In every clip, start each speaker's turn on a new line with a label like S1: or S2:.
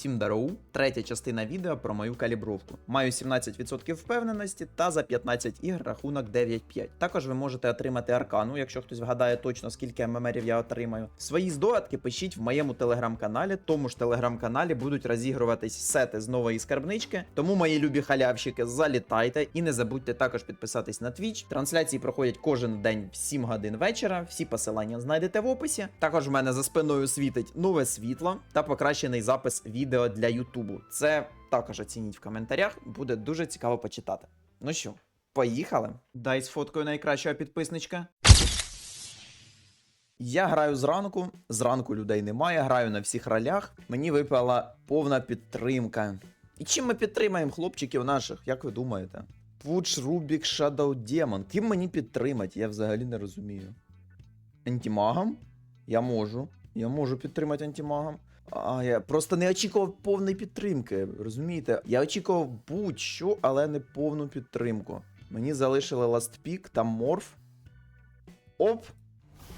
S1: Всім дароу. Третя частина відео про мою калібровку. Маю 17% впевненості та за 15 ігр рахунок 9-5. Також ви можете отримати аркану, якщо хтось вгадає точно скільки ММРів я отримаю. Свої здогадки пишіть в моєму телеграм-каналі. Тому ж телеграм-каналі будуть розігруватись сети з нової скарбнички. Тому, мої любі халявщики, залітайте і не забудьте також підписатись на Twitch. Трансляції проходять кожен день в 7 годин вечора. Всі посилання знайдете в описі. Також в мене за спиною світить нове світло та покращений запис відео для Ютубу. Це також оцініть в коментарях, буде дуже цікаво почитати. Ну що, поїхали? Дай з фоткою найкращого підписничка. Я граю зранку, зранку людей немає, граю на всіх ролях. Мені випала повна підтримка. І чим ми підтримаємо хлопчиків наших, як ви думаєте? Пуч Рубік Shadow Demon. Ким мені підтримати? Я взагалі не розумію. Антимагом? Я можу. Я можу підтримати антимагом. А я просто не очікував повної підтримки. Розумієте? Я очікував будь-що, але не повну підтримку. Мені залишили ластпік та морф. Оп!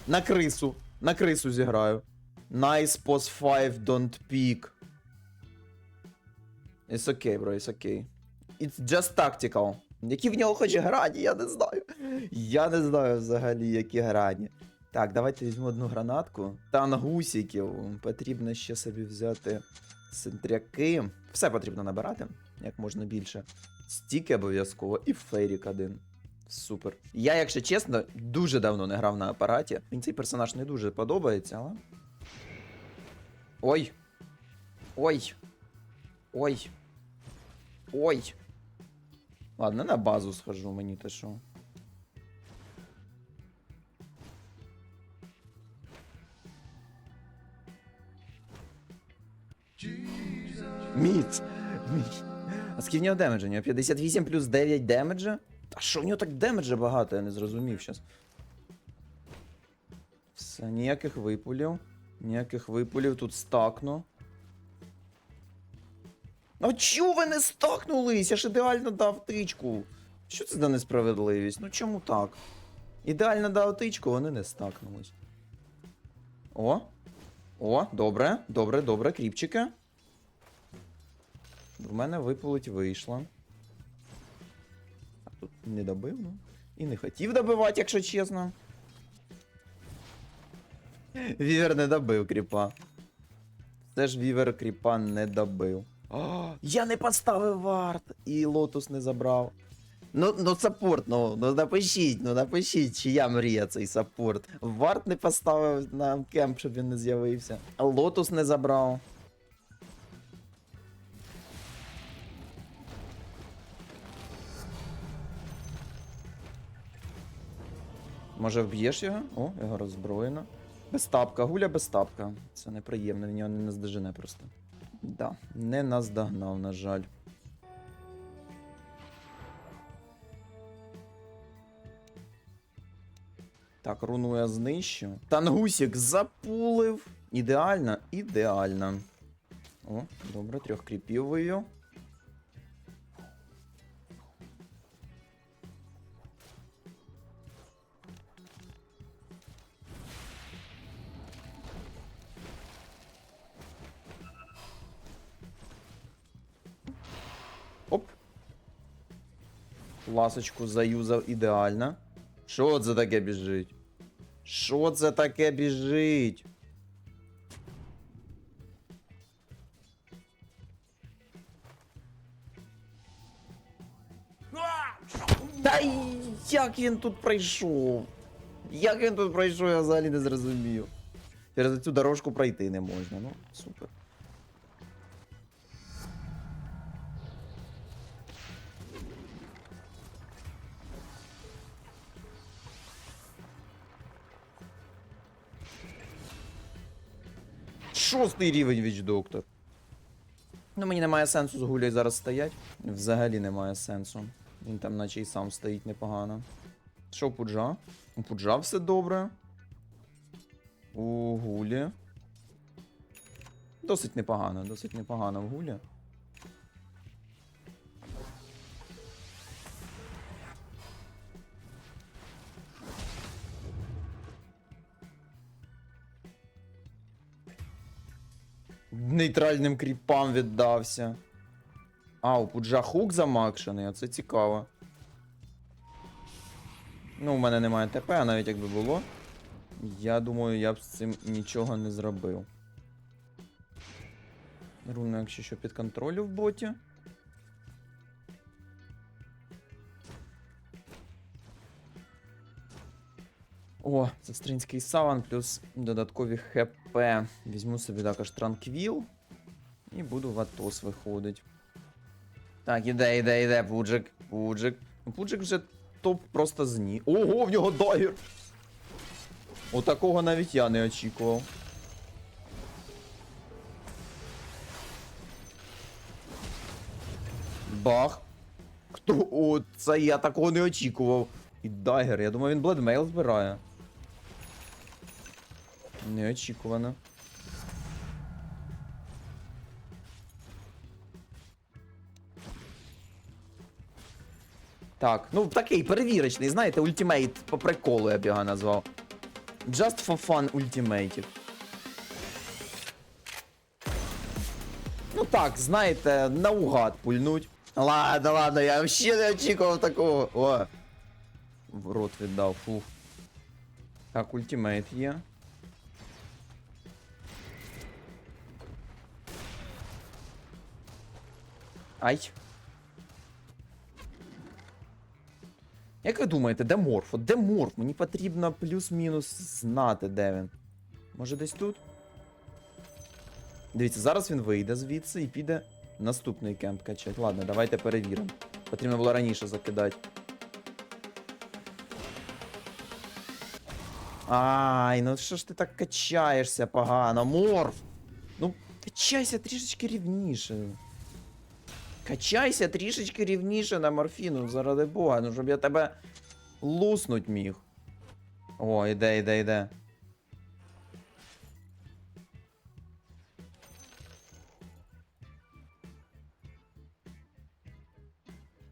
S1: На крису. На крису зіграю. Nice pos 5 don't peek. It's okay, bro, it's okay. It's just tactical. Які в нього хоч грані, я не знаю. Я не знаю взагалі, які грані. Так, давайте візьму одну гранатку. Тангусиків. Потрібно ще собі взяти центряки. Все потрібно набирати, як можна більше. Стіки обов'язково і фейрік один. Супер. Я, якщо чесно, дуже давно не грав на апараті. Мені цей персонаж не дуже подобається, але. Ой. Ой. Ой. Ой. Ладно, на базу схожу, мені то що. Міц. Міц. А скільки в нього демеджа? У нього 58 плюс 9 демеджа? А що в нього так демеджа багато, я не зрозумів щас. Все, ніяких випулів. Ніяких випулів, тут стакну. Ну чому ви не стакнулись? Я ж ідеально дав тичку. Що це за несправедливість? Ну чому так? Ідеально дав тичку, вони не стакнулись. О! О, добре, добре, добре, кріпчики. В мене випалить вийшло. А тут не добив, ну. І не хотів добивати, якщо чесно. Вівер не добив кріпа. Все ж вівер кріпа не добив. О, я не поставив варт! І лотус не забрав. Ну, ну саппорт, ну, ну напишіть, ну напишіть, чия мрія цей саппорт. Варт не поставив на кемп, щоб він не з'явився. Лотус не забрав. Може вб'єш його? О, його роззброєно. Без тапка, гуля без тапка. Це неприємно, він його не наздожене просто. Да, не наздогнав, на жаль. Так, руну я знищу. Тангусік запулив. Ідеально, ідеально. О, добре, трьох кріпів вивів. Ласочку заюзав ідеально. Що це таке біжить? Що це таке біжить? Та як він тут пройшов? Як він тут пройшов, я взагалі не зрозумів. Через цю дорожку пройти не можна, ну, супер. Шостий рівень віч-доктор. Ну, мені немає сенсу з гулей зараз стоять. Взагалі немає сенсу. Він там наче і сам стоїть непогано. Що у Пуджа? У Пуджа все добре. У гулі. Досить непогано, досить непогано в гулі. Нейтральним кріпам віддався. А, у Пуджа хук замакшений, а це цікаво. Ну, у мене немає ТП, а навіть якби було. Я думаю, я б з цим нічого не зробив. Руна, якщо що під контролю в боті. О, це стрінський саван плюс додаткові ХП. Візьму собі також транквіл. І буду в Атос виходить. Так, іде, іде, іде, Пуджик. Пуджик. Ну, Пуджик вже топ просто зні. Ого, в нього дагер! Отакого навіть я не очікував. Бах. Хто? О, це я такого не очікував. І дагер, я думаю, він бледмейл збирає. Неочікувано. Так, ну такий перевірочний, знаєте, ультимейт по приколу я б його назвав. Just for fun ultimate. Ну так, знаєте, наугад пульнуть. Ладно, ладно, я вообще не очікував такого. О. В рот віддав, фух. Так, ультимейт є. Ай. Як ви думаєте, де морф? От де морф? Мені потрібно плюс-мінус знати, де він. Може десь тут? Дивіться, зараз він вийде звідси і піде наступний кемп качать. Ладно, давайте перевіримо. Потрібно було раніше закидати. Ай, ну що ж ти так качаєшся погано, морф! Ну, качайся трішечки рівніше. Качайся трішечки рівніше на морфіну, заради Бога, ну щоб я тебе луснуть міг. О, іде, іде, іде.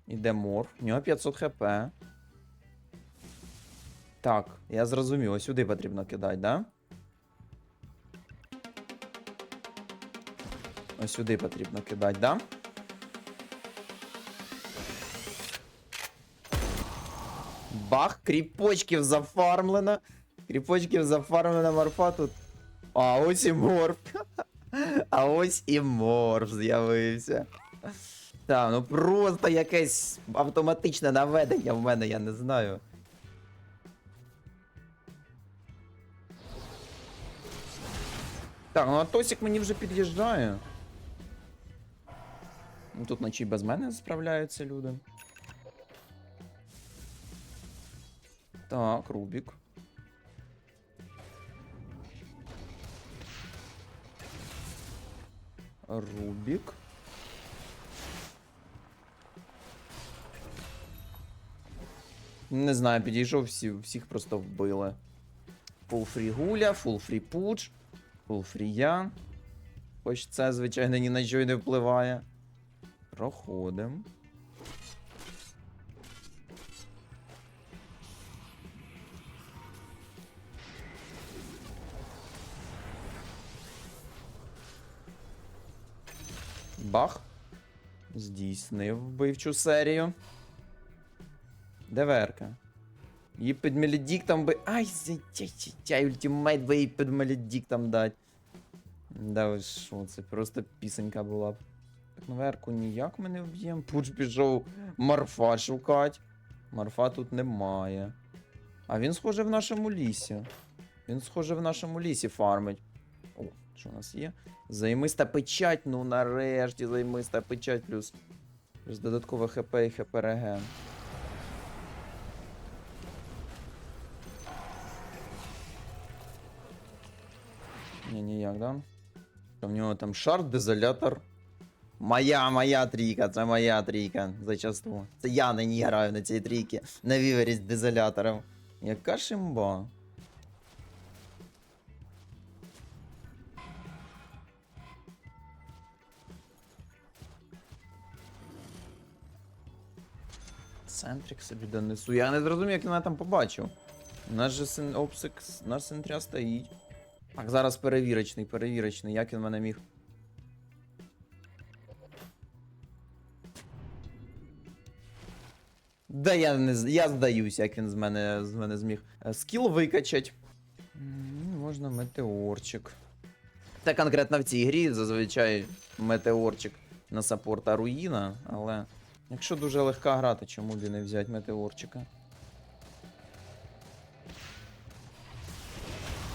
S1: Іде морф. У нього 500 хп. Так, я зрозумів, ось сюди потрібно кидати, да? Ось сюди потрібно кидати, да? Бах, кріпочків зафармлено. Кріпочків зафармлена морфа тут. А ось і морф. А ось і морф з'явився. Так, ну просто якесь автоматичне наведення в мене, я не знаю. Так, ну а Тосік мені вже під'їжджає. Ну тут наче без мене справляються люди. Так, Рубік. Рубік. Не знаю, підійшов, всі, всіх просто вбили. Фул фрі гуля, фул фрі пуч, фул фрі я. Хоч це, звичайно, ні на що й не впливає. Проходим. Бах. Здійснив вбивчу серію. Деверка. Її під Меледіктом би. Ай, зятя, ультимейт би її під Меледіктом дать. Да що, це просто пісенька була наверху ніяк ми не вб'ємо. Пуч пішов Марфа шукать. Марфа тут немає. А він схоже в нашому лісі. Він схоже в нашому лісі фармить. Що у нас є? Займиста печать, ну нарешті займиста печать плюс. Плюс додаткове ХП і ХП реген. Ні, ніяк, да? В нього там шарт, дезолятор. Моя, моя трійка, це моя трійка. Зачасту. Це я нині граю на цій трійці. На віверість з дезолятором. Яка шимба. Сентрік собі донесу. Я не зрозумів, як я там побачив. У нас же син обсекс, наш Сентря стоїть. Так, зараз перевірочний, перевірочний, як він мене міг. Да я не я здаюсь, як він з мене з мене зміг. Е, скіл викачать. Можна метеорчик. Та конкретно в цій грі зазвичай метеорчик на саппорта руїна, але якщо дуже легка гра, то чому б і не взяти метеорчика?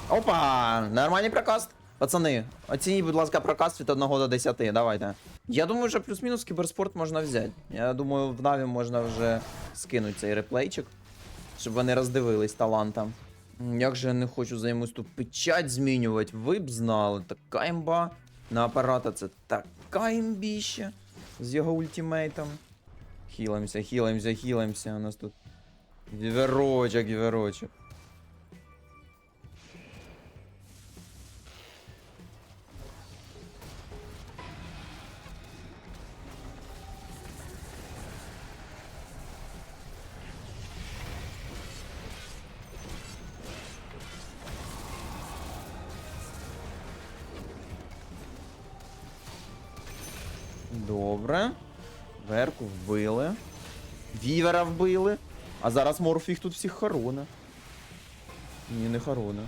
S1: Опа! Нормальний прокаст. Пацани, оцініть, будь ласка, прокаст від 1 до 10. Давайте. Я думаю, що плюс-мінус кіберспорт можна взяти. Я думаю, в Наві можна вже скинути цей реплейчик, щоб вони роздивились талантам. Як же я не хочу за йомусь тут печать змінювати, ви б знали. Така імба. На апарата це така імбіща з його ультимейтом. Хілимся, хілимся, хілимся. У нас тут віверочок, віверочок. Добре. Верку вбили. Вівера вбили. А зараз Морф їх тут всіх хорона. Ні, не хорона.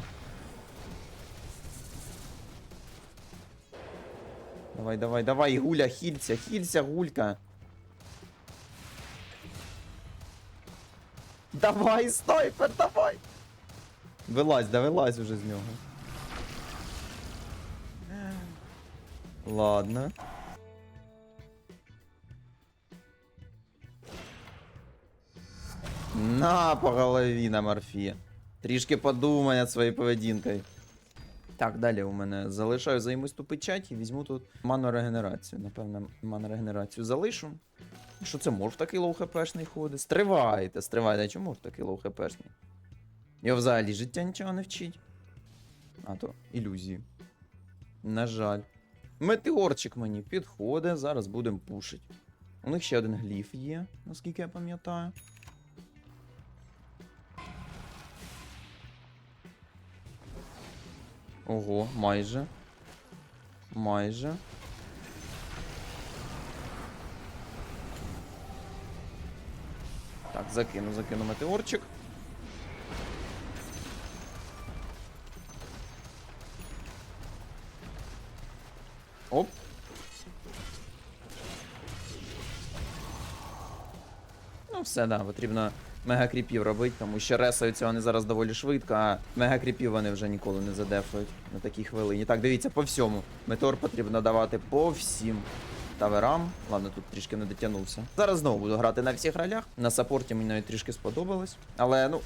S1: Давай, давай, давай, гуля, хілься, хілься, гулька. Давай, снайпер, давай! Вилазь, да вилазь уже з нього. Ладно. На по голові на морфі. Трішки подумай над своєю поведінкою. Так, далі у мене залишаю займусь ту печать і візьму тут манорегенерацію. Напевно, манорегенерацію залишу. Що це морф такий лоу хпшний ходить? Стривайте, стривайте, а чому морф такий лоу хпшний? Його взагалі життя нічого не вчить. А то ілюзії. На жаль. Метеорчик мені підходить, зараз будемо пушить. У них ще один гліф є, наскільки я пам'ятаю. Ого, майже. Майже. Так, закину, закину метеорчик. Оп. Ну, все, да, потрібно мегакріпів робити, тому що ресаються вони зараз доволі швидко, а мегакріпів вони вже ніколи не задефують на такій хвилині. Так, дивіться, по всьому. Метеор потрібно давати по всім таверам. Ладно, тут трішки не дотягнувся. Зараз знову буду грати на всіх ролях. На саппорті мені навіть трішки сподобалось. Але, ну,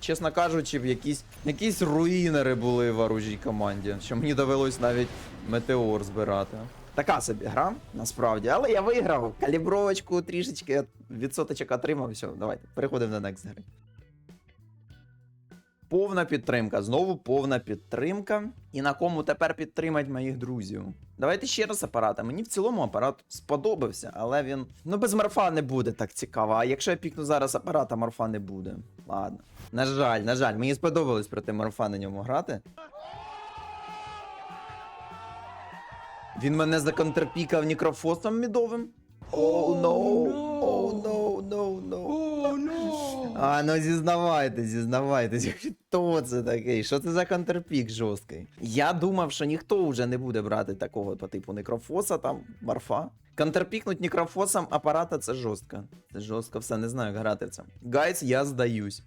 S1: чесно кажучи, якісь, якісь руїнери були в ворожій команді, що мені довелось навіть метеор збирати. Така собі гра, насправді, але я виграв. Калібровочку трішечки відсоточок отримав. Все, давайте, переходимо на next гри. Повна підтримка, знову повна підтримка. І на кому тепер підтримать моїх друзів? Давайте ще раз апарата. Мені в цілому апарат сподобався, але він. Ну, без морфа не буде так цікаво. А якщо я пікну зараз апарата, морфа не буде. Ладно. На жаль, на жаль, мені сподобалось проти морфа на ньому грати. Він мене законтрпікав нікрофосом мідовим. Оу, ноу, оу, ноу, ноу, ноу. А, ну зізнавайтесь, зізнавайтесь, хто це такий? Що це за контрпік жорсткий? Я думав, що ніхто вже не буде брати такого по типу некрофоса, там, марфа. Контрпікнуть некрофосом апарата це жорстко. Це жорстко, все, не знаю, як грати в це. Гайс, я здаюсь.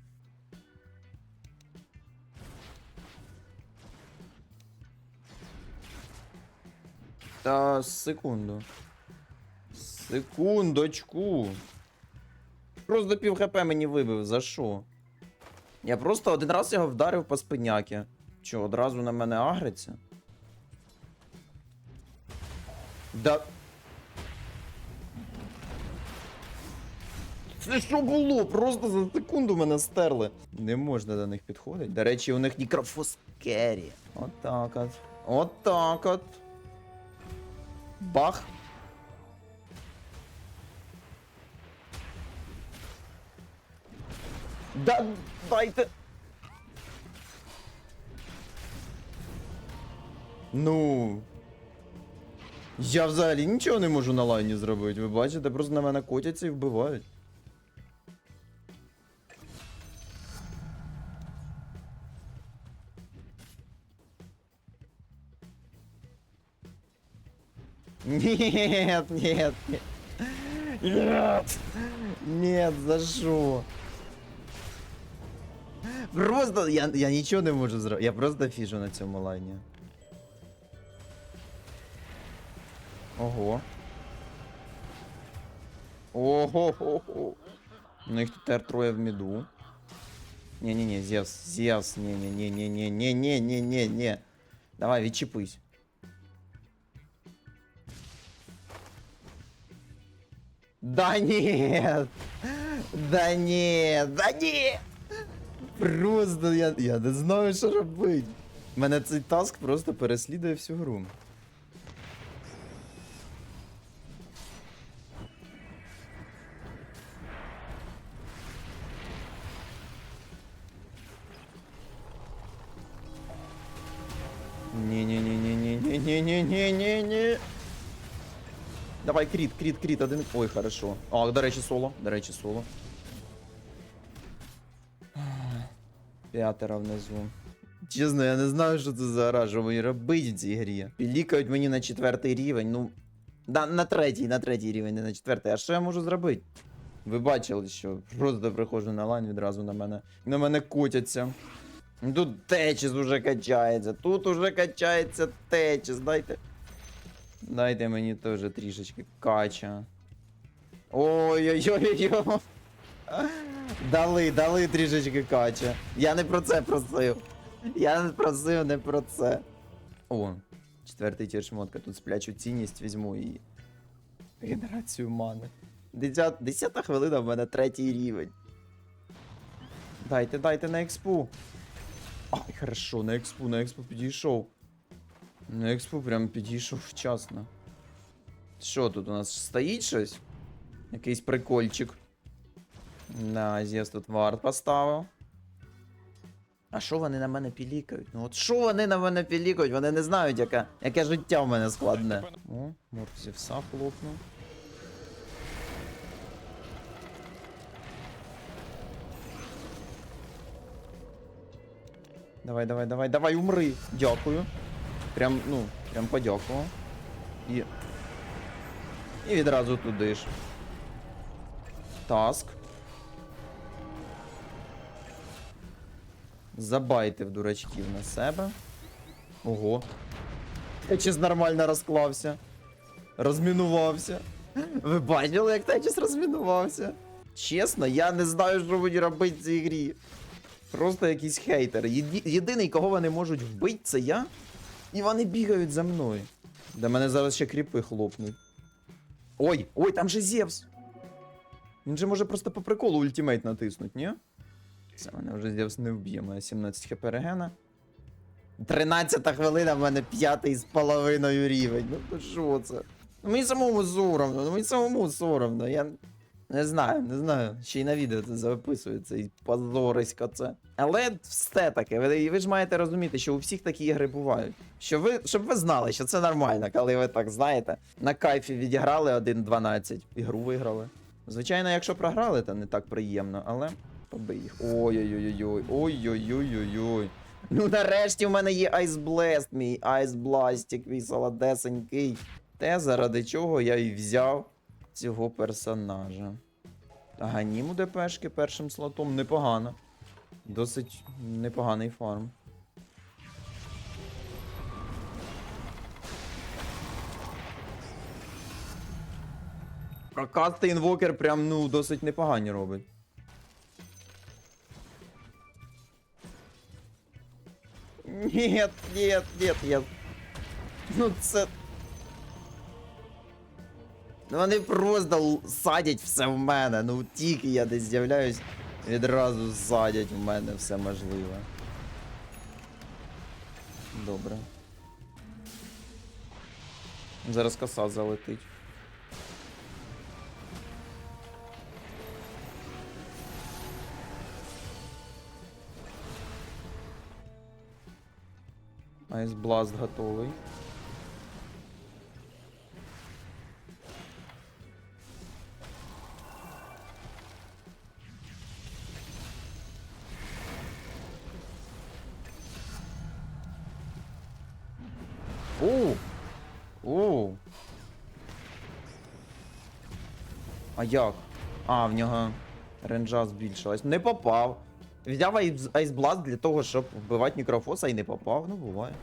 S1: Та секунду. Секундочку. Просто пів хп мені вибив, за що? Я просто один раз його вдарив по спиняки. Що, одразу на мене агриться? Да. Це що було? Просто за секунду мене стерли. Не можна до них підходити. До речі, у них нікрофос керрі. Отак от. Отак от. Бах. Да, дайте. Ну. Я взагалі нічого не можу на лайні зробити. Ви бачите, просто на мене котяться і вбивають. Нет, нет, нет. Нет. Нет, за що? Просто я, я нічого не можу зробити. Я просто фіжу на цьому лайні. Ого. Ого. хо хо Ну їх тут тепер троє в міду. Не-не-не, Зевс, Зевс, не-не-не-не-не-не-не-не-не. Давай, відчепись. Да нет! Да нет! Да нет! Просто я, я не знаю, що робити. Мене цей таск просто переслідує всю гру. Не-не-не-не-не-не-не-не-не-не. Давай, кріт, кріт, кріт, один. Ой, хорошо. А, до речі, соло. До речі, соло. П'ятеро внизу. Чесно, я не знаю, що це за гра, що мені робити в цій грі. Пілікають мені на четвертий рівень, ну. Да, на третій, на третій рівень, не на четвертий. А що я можу зробити? Ви бачили, що просто приходжу на лайн відразу на мене. На мене котяться. Тут течіс уже качається, тут уже качається течіс, дайте. Дайте мені теж трішечки кача. Ой-ой-ой-ой. Дали, дали трішечки кача. Я не про це просив. Я не просив не про це. О, четвертий тір шмотка. Тут сплячу цінність візьму і. Генерацію мани. Десят, десята хвилина в мене третій рівень. Дайте, дайте на експу. Ай, хорошо, на експу, на експу підійшов. На експу прям підійшов вчасно. Що тут у нас стоїть щось? Якийсь прикольчик. Да, Зєс тут вард поставив. А що вони на мене пілікають? Ну от що вони на мене пілікають? Вони не знають, яке, яке життя в мене складне. О, морф Зевса хлопнув. Давай, давай, давай, давай, умри. Дякую. Прям, ну, прям подякував. І. І відразу туди ж. Таск. Забайтив дурачків на себе. Ого. Течіс нормально розклався. Розмінувався. Ви бачили, як Течіс розмінувався? Чесно, я не знаю, що мені робити в цій грі. Просто якийсь хейтер. Єдиний, кого вони можуть вбити, це я. І вони бігають за мною. До мене зараз ще кріпи хлопнуть. Ой, ой, там же Зевс. Він же може просто по приколу ультимейт натиснуть, ні? Це мене вже Зевс не вб'є, моя 17 хп регена. 13 хвилина, в мене п'ятий з половиною рівень. Ну то що це? Ну мені самому соромно, ну мені самому соромно. Я не знаю, не знаю. Ще й на відео це записується і позорисько це. Але все таки, ви, ви ж маєте розуміти, що у всіх такі ігри бувають. Що ви, щоб ви знали, що це нормально, коли ви так знаєте. На кайфі відіграли 1-12, ігру виграли. Звичайно, якщо програли, то не так приємно, але побий їх. Ой-ой-ой-ой. Ой-ой-ой-ой-ой. Ну нарешті в мене є Ice Blast, мій Ice Blastик, мій солодесенький. Те, заради чого я і взяв цього персонажа. Ганіму ДПшки першим слотом непогано. Досить непоганий фарм. Прокасти інвокер прям ну досить непогані робить. Нет, нет, нет, я. Ну це. Ну вони просто садять все в мене. Ну тільки я десь з'являюсь, відразу садять в мене все можливе. Добре. Зараз коса залетить. Айсбласт готовий. О! О! А як? А, в нього ренджа збільшилась. Не попав. Взяв айсбласт для того, щоб вбивати Нікрофоса і не попав. Ну, буває.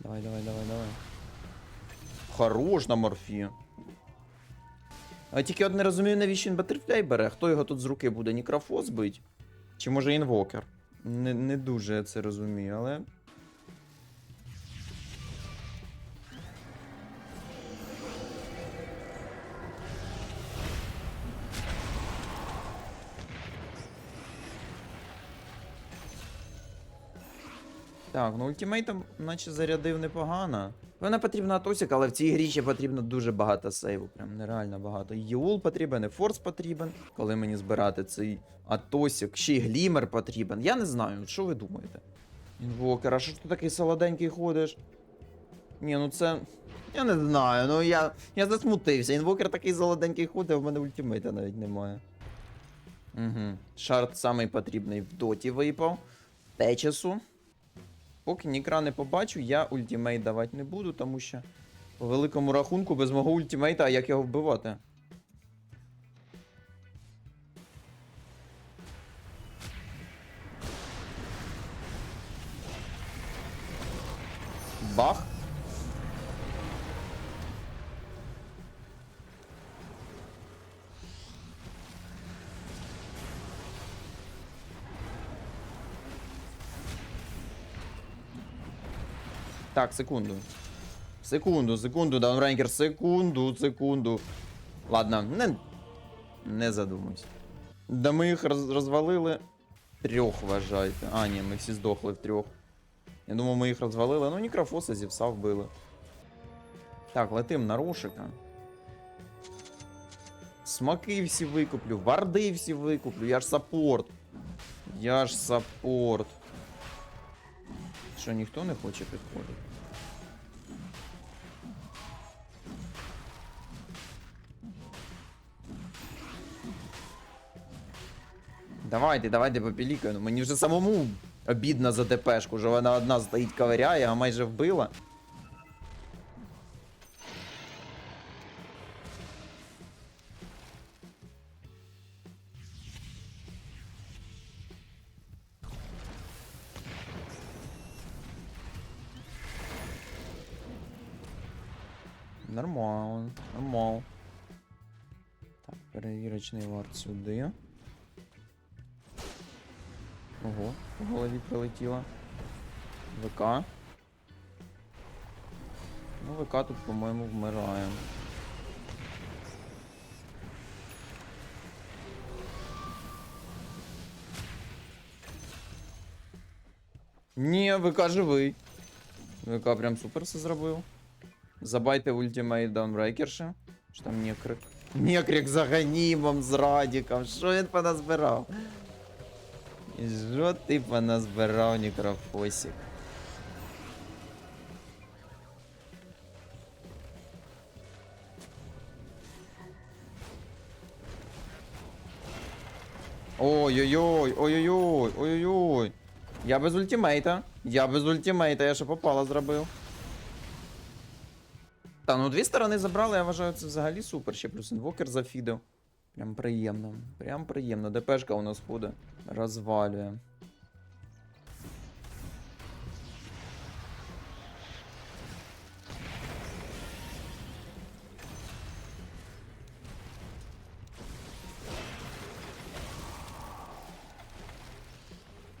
S1: Давай, давай, давай, давай. Хорош на морфі. А тільки от не розумію, навіщо він Батерфляй бере. Хто його тут з руки буде? Нікрофос бить? Чи може інвокер? Не, не дуже я це розумію, але. Так, ну ультимейтом, наче зарядив непогано. Вона потрібна Атосік, але в цій грі ще потрібно дуже багато сейву. Прям нереально багато. І потрібен, і Форс потрібен. Коли мені збирати цей Атосік, ще й Глімер потрібен. Я не знаю, що ви думаєте? Інвокер, а що ж ти такий солоденький ходиш? Ні, ну це. Я не знаю, ну я. Я засмутився. Інвокер такий солоденький ходить, а в мене ультимейта навіть немає. Угу. Шарт самий потрібний в доті випав. Течесу. Поки Нікра не побачу, я ультимейт давати не буду, тому що по великому рахунку без мого ультимейта, а як його вбивати? Бах. Так, секунду. Секунду, секунду, даунренкер, секунду, секунду. Ладно, не, не задумуйся. Да ми їх роз, розвалили. Трьох вважайте. А, ні, ми всі здохли в трьох. Я думав, ми їх розвалили. Ну, Нікрофоса зівса вбили. Так, летим на Рошика. Смаки всі викуплю, варди всі викуплю. Я ж саппорт. Я ж саппорт. Що, ніхто не хоче підходити? Давайте, давайте попілікаю. Ну, мені вже самому обідно за ДПшку, що вона одна стоїть ковиряє, а майже вбила. Нормально, нормально. Так, перевірочний варт сюди. Ого, по голові прилетіло. ВК. Ну, ВК тут, по-моєму, вмирає. Ні, ВК живий. ВК прям супер все зробив. Забайте ультимейт даунбрейкерші. Що там некрик? Некрик за ганімом з Радіком. Що він поназбирав? Що ти поназбирав, Нікрофосік? Ой-ой-ой, ой-ой-ой, ой-ой-ой. Я без ультимейта. Я без ультимейта, я ще попало зробив. Та ну дві сторони забрали, я вважаю, це взагалі супер. Ще плюс інвокер зафідив. Прям приємно. Прям приємно. ДПшка у нас ходить. Розвалює.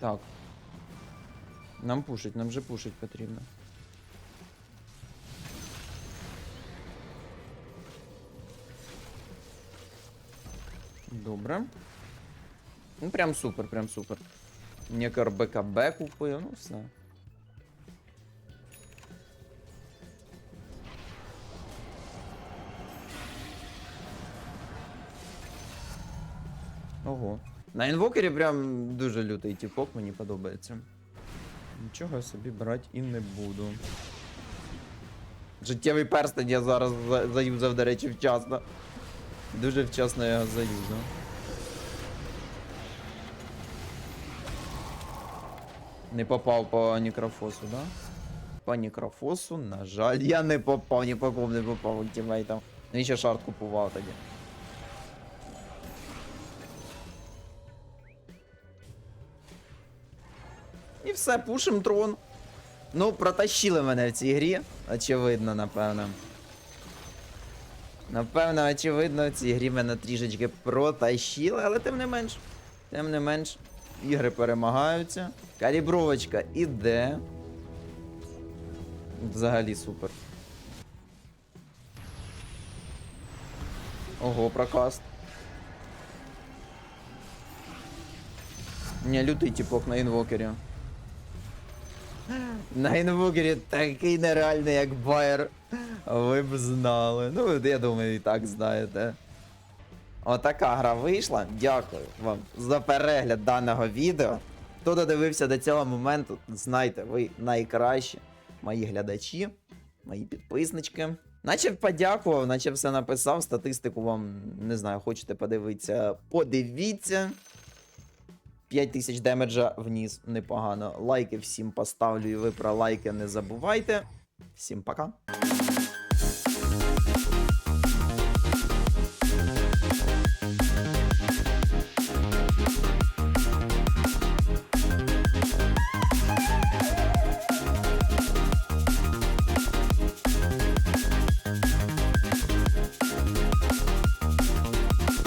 S1: Так. Нам пушить, нам же пушить потрібно. Добре. Ну, прям супер, прям супер. Некор БКБ купив, ну все. Ого. На інвокері прям дуже лютий тіпок, мені подобається. Нічого я собі брати і не буду. Життєвий перстень я зараз заюзав, до речі, вчасно. Дуже вчасно я його заюзав. Не попав по нікрофосу, да? По Нікрофосу, на жаль, я не попав, ні по кому не попав ультимейтом. І ще шарт купував тоді. І все, пушим трон. Ну, протащили мене в цій грі. Очевидно, напевно. Напевно, очевидно, в цій грі мене трішечки протащили, але тим не менш. Тим не менш, ігри перемагаються. Калібровочка іде. Взагалі супер. Ого, прокаст. Не, лютий типок на інвокері. На інвокері такий нереальний, як Байер. Ви б знали. Ну, я думаю, і так знаєте. Отака гра вийшла. Дякую вам за перегляд даного відео. Хто додивився до цього моменту, знайте, ви найкращі мої глядачі, мої підписнички. Наче подякував, наче все написав. Статистику вам не знаю, хочете подивитися. Подивіться. 5000 демеджа вниз непогано. Лайки всім поставлю, і ви про лайки не забувайте. Всім пока.